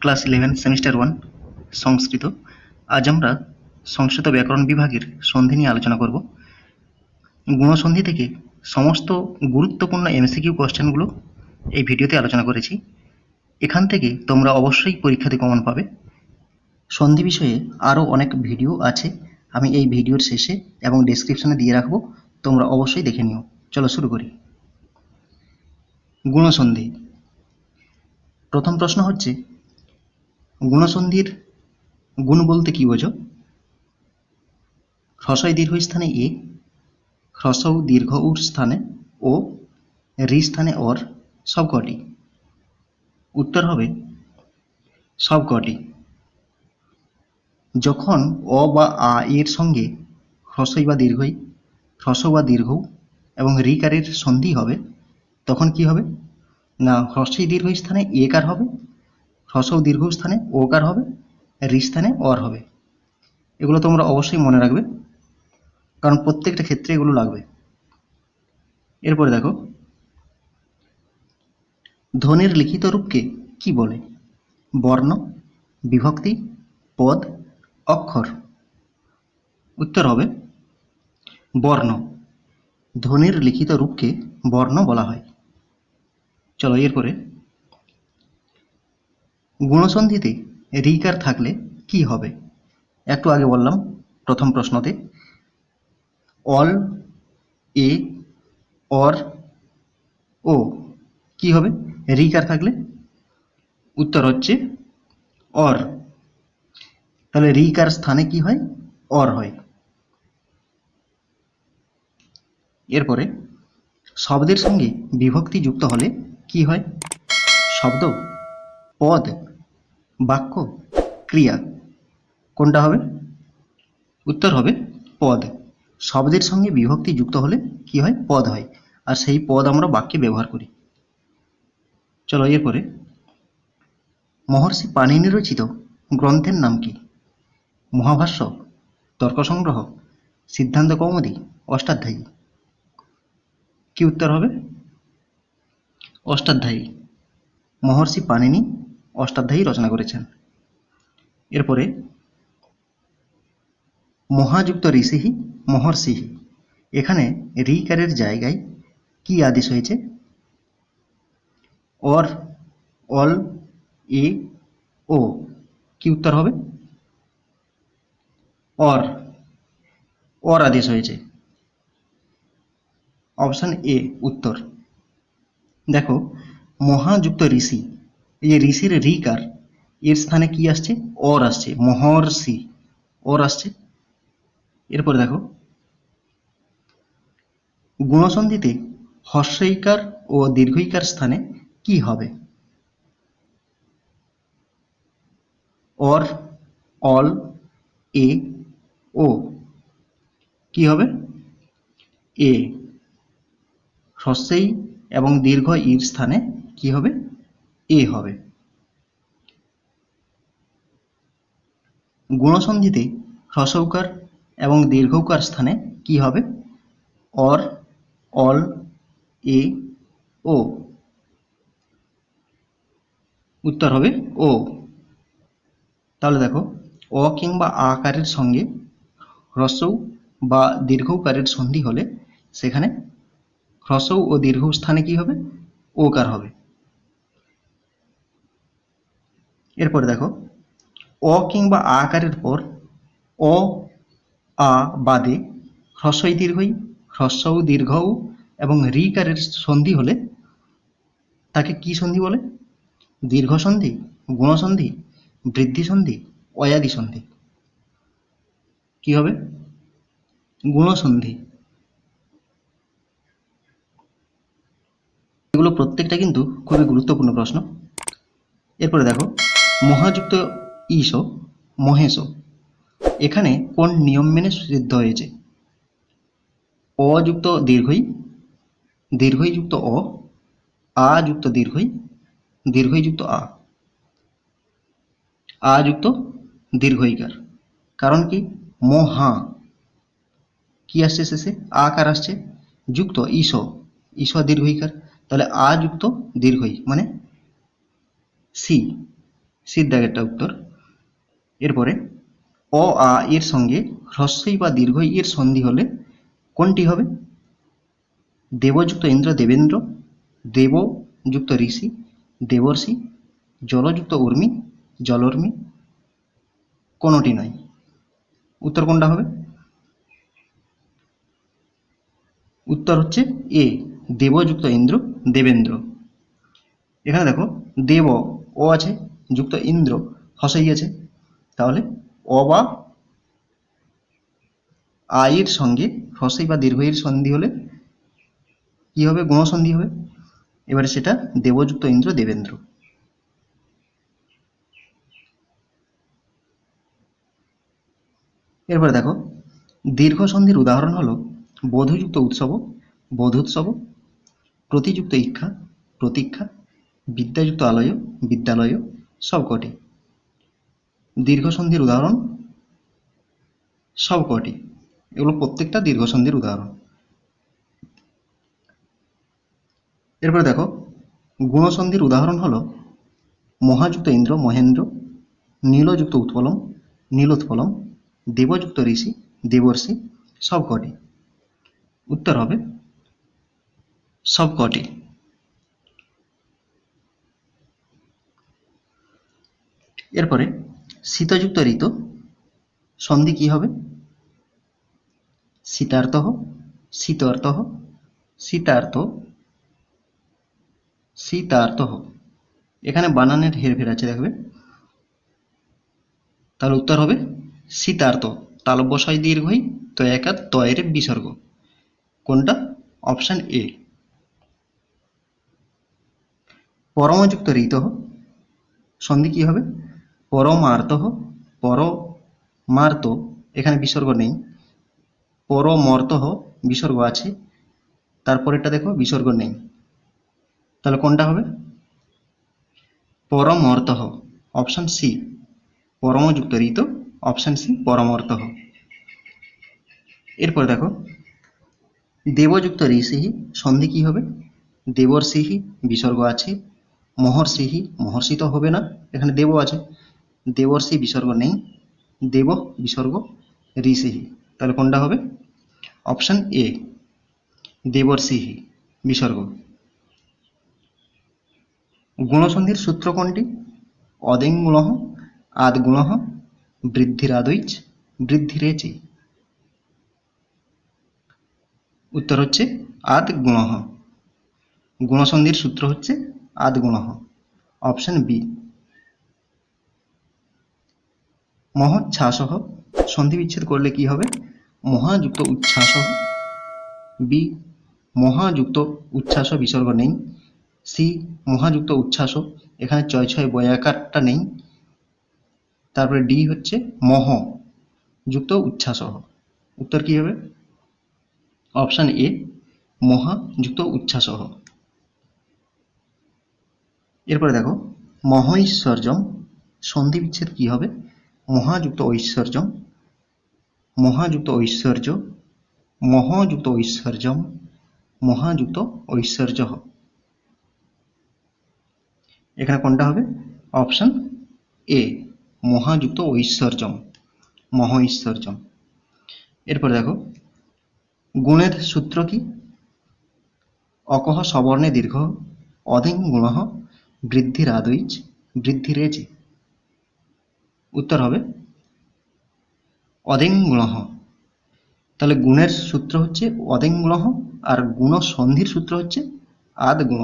Class eleven, semester one, Sanskrit. আজ আমরা সংস্কৃত ব্যাকরণ বিভাগের সন্ধি নিয়ে আলোচনা করব। গুণসন্ধি থেকে সমস্ত গুরুত্বপূর্ণ এমসিকিউ কোশ্চেনগুলো এই ভিডিওতে আলোচনা করেছি। এখান থেকে তোমরা অবশ্যই পরীক্ষাতে কমন পাবে। সন্ধি বিষয়ে আরও অনেক ভিডিও আছে, আমি এই ভিডিওর শেষে এবং ডেসক্রিপশনে দিয়ে রাখব, তোমরা অবশ্যই দেখে নিও। চলো শুরু করি। গুণসন্ধি। প্রথম প্রশ্ন হচ্ছে গুণসন্ধির গুণ বলতে কি বোঝো? হ্রস্বই দীর্ঘ স্থানে এ হ্রস্ব উ দীর্ঘ উর স্থানে ও রি স্থানে অর সবকটি উত্তর হবে সবকটি যখন অ বা আ এর সঙ্গে হ্রস্বই বা দীর্ঘই হ্রস্ব বা দীর্ঘ এবং রিকারের সন্ধি হবে, তখন কি হবে? না, হ্রস্বই দীর্ঘ স্থানে একার হবে? হ্রস্ব দীর্ঘ স্থানে ওকার হবে রি স্থানে অর হবে। এগুলো তোমরা অবশ্যই মনে রাখবে, কারণ প্রত্যেকটা ক্ষেত্রে এগুলো লাগবে। এরপরে দেখো ধ্বনির লিখিত রূপকে কি বলে? বর্ণ, বিভক্তি, পদ, অক্ষর। উত্তর হবে, বর্ণ। ধ্বনির লিখিত রূপকে বর্ণ বলা হয়। চলো এরপরে গুণসন্ধিতে রিকার থাকলে কি হবে? একটু আগে বললাম, প্রথম প্রশ্নতে। অল, এ, অর, ও, কি হবে? রিকার থাকলে? উত্তর হচ্ছে অর। তাহলে রিকার স্থানে কি হয়? অর হয়। এরপরে, শব্দের সঙ্গে বিভক্তি যুক্ত হলে কি হয়? শব্দ পদ, বাক্য, ক্রিয়া। কোনটা হবে? উত্তর হবে পদ। শব্দের সঙ্গে বিভক্তি যুক্ত হলে কি হয়? পদ হয়। আর সেই পদ আমরা বাক্যে ব্যবহার করি। চলো এরপরে। মহর্ষি পাণিনি রচিত গ্রন্থের নাম কি? মহাভাষ্য তর্ক সংগ্রহ সিদ্ধান্ত কৌমুদী, অষ্টাধ্যায়ী। কি উত্তর হবে? অষ্টাধ্যায়ী। মহর্ষি পাণিনি অষ্টাধ্যায়ী রচনা করেছেন। এরপরে, মহাযুক্ত ঋষিহি, মহর্ষিহি, এখানে রিকারের জায়গায় কি আদেশ হয়েছে? অর, অল, এ, ও, কি উত্তর হবে? অর অর আদেশ হয়েছে। অপশন এ, উত্তর। দেখো, মহাযুক্ত ঋষি এই যে ঋষির রিকার এর স্থানে কি আসছে? অর আসছে, মহর্ষি। অর আসছে। এরপর দেখো, গুণসন্ধিতে হর্ষইকার ও দীর্ঘইকার স্থানে কি হবে? অর, অল, এ, ও। কি হবে? এ। হ্রস্বই এবং দীর্ঘ ইর স্থানে কি হবে? এ হবে। গুণসন্ধিতে হ্রস্বকার এবং দীর্ঘকার স্থানে কি হবে? অর, অল, এ, ও। উত্তর হবে ও। তাহলে দেখো, অ কিংবা আকারের সঙ্গে হ্রস্ব বা দীর্ঘকারের সন্ধি হলে সেখানে হ্রস্ব ও দীর্ঘ স্থানে কি হবে? ওকার হবে। এরপরে দেখো, অ কিংবা আকারের পর অ, আ, বাদে হ্রস্বই দীর্ঘই হ্রস্ব দীর্ঘ এবং রিকারের সন্ধি হলে তাকে কি সন্ধি বলে? দীর্ঘ সন্ধি গুণসন্ধি বৃদ্ধি সন্ধি, অয়াদি সন্ধি। কি হবে? গুণসন্ধি এগুলো প্রত্যেকটা কিন্তু খুবই গুরুত্বপূর্ণ প্রশ্ন। এরপরে দেখো মহাযুক্ত ঈশ, মহেশ। এখানে কোন নিয়ম মেনে সিদ্ধ হয়েছে? অযুক্ত দীর্ঘই দীর্ঘই যুক্ত অ, আ যুক্ত দীর্ঘই দীর্ঘই যুক্ত আ। আ যুক্ত দীর্ঘইকার। কারণ কি? মহা কি আসছে শেষে? আকার আসছে? যুক্ত ঈশ। ঈশ দীর্ঘইকার। তাহলে আ যুক্ত দীর্ঘই মানে সি। সিদ্ধাগেরটা উত্তর। এরপরে, অ, আ, এর সঙ্গে হ্রস্বই বা দীর্ঘ ই এর সন্ধি হলে কোনটি হবে? দেবযুক্ত ইন্দ্র দেবেন্দ্র, দেবযুক্ত ঋষি, দেবর্ষি, জলযুক্ত উর্মি, জলর্মি, কোনোটি নয়। উত্তর কোনটা হবে? উত্তর হচ্ছে এ, দেবযুক্ত ইন্দ্র দেবেন্দ্র। এখানে দেখো, দেব ও আছে যুক্ত ইন্দ্র হসই আছে তাহলে অ বা আয়ের সঙ্গে হ্রস্বই বা দীর্ঘয়ের সন্ধি হলে কি হবে? গুণসন্ধি হবে। এবারে সেটা দেবযুক্ত ইন্দ্র দেবেন্দ্র। এরপরে দেখো, দীর্ঘ সন্ধির উদাহরণ হলো বধূযুক্ত উৎসব, বধূৎসব, প্রতিযুক্ত ইক্ষা প্রতীক্ষা, বিদ্যাযুক্ত আলয়, বিদ্যালয় সবকটি দীর্ঘ সন্ধির উদাহরণ সবকটি এগুলো প্রত্যেকটা দীর্ঘ সন্ধির উদাহরণ। এরপরে দেখো, গুণসন্ধির উদাহরণ হলো, মহাযুক্ত ইন্দ্র, মহেন্দ্র, নীলযুক্ত উৎপলম, নীলোৎপলম, দেবযুক্ত ঋষি, দেবর্ষি সবকটি উত্তর হবে সবকটি এরপরে শীতযুক্ত ঋতু, সন্ধি কি হবে? শীতার্থ শীতার্থ শীতার্থ শীতার্থ এখানে বানানের হেরফের আছে, দেখবে। তাহলে উত্তর হবে শীতার্থ তালব্যশয় দীর্ঘই তো একা তয়ের বিসর্গ। কোনটা? Option A. পরমযুক্ত ঋত, সন্ধি কি হবে? পরমার্থ পরমার্থ এখানে বিসর্গ নেই। পরমর্ত বিসর্গ আছে। তারপরেরটা দেখো, বিসর্গ নেই। তাহলে কোনটা হবে? পরমর্ত অপশন সি। পরমযুক্ত ঋত, অপশন সি পরমর্ত এরপর দেখো, দেবযুক্ত ঋষিহি, সন্ধি কি হবে? দেবর্ষিহি, বিসর্গ আছে। মহর্ষিহি, মহর্ষি তো হবে না। এখানে দেব আছে। দেবর্ষি বিসর্গ নেই, দেব বিসর্গ ঋষিহি তাহলে কোনটা হবে? অপশান এ দেবর্ষিহি বিসর্গ। গুণসন্ধির সূত্র কোনটি? অদেঙ্গুণ আদগুণ বৃদ্ধিরাদৈচ, বৃদ্ধিরেচি। উত্তর হচ্ছে আদ গুণ গুণসন্ধির সূত্র হচ্ছে আদ গুণ অপশন বি মহচ্ছ্বাস সন্ধি বিচ্ছেদ করলে কি হবে? মহাযুক্ত উচ্ছ্বাস। বি মহাযুক্ত উচ্ছ্বাস বিসর্গ নেই। সি মহাযুক্ত উচ্ছ্বাস। এখানে ছয় ছয় বয়াকারটা নেই। তারপরে ডি হচ্ছে মহ, যুক্ত উচ্ছ্বাস। উত্তর কি হবে? অপশান এ মহাযুক্ত উচ্ছ্বাস। এরপরে দেখো, মহৈশ্বর্যম, সন্ধি বিচ্ছেদ কি হবে? মহাযুক্ত ঐশ্বর্য মহাযুক্ত ঐশ্বর্য, মহাযুক্ত ঐশ্বর্যম, মহাযুক্ত ঐশ্বর্য। এখানে কোনটা হবে? অপশন এ, মহাযুক্ত ঐশ্বর্যম মহৈশ্বর্যম এরপর দেখো, গুণের সূত্র কি? অকহ সবর্ণে দীর্ঘ, অধিং গুণ আদৈচ বৃদ্ধিরেচি। উত্তর হবে অদেং গ্রহ তাহলে গুণের সূত্র হচ্ছে অদেং গ্রহ আর গুণ সন্ধির সূত্র হচ্ছে আদ গুণ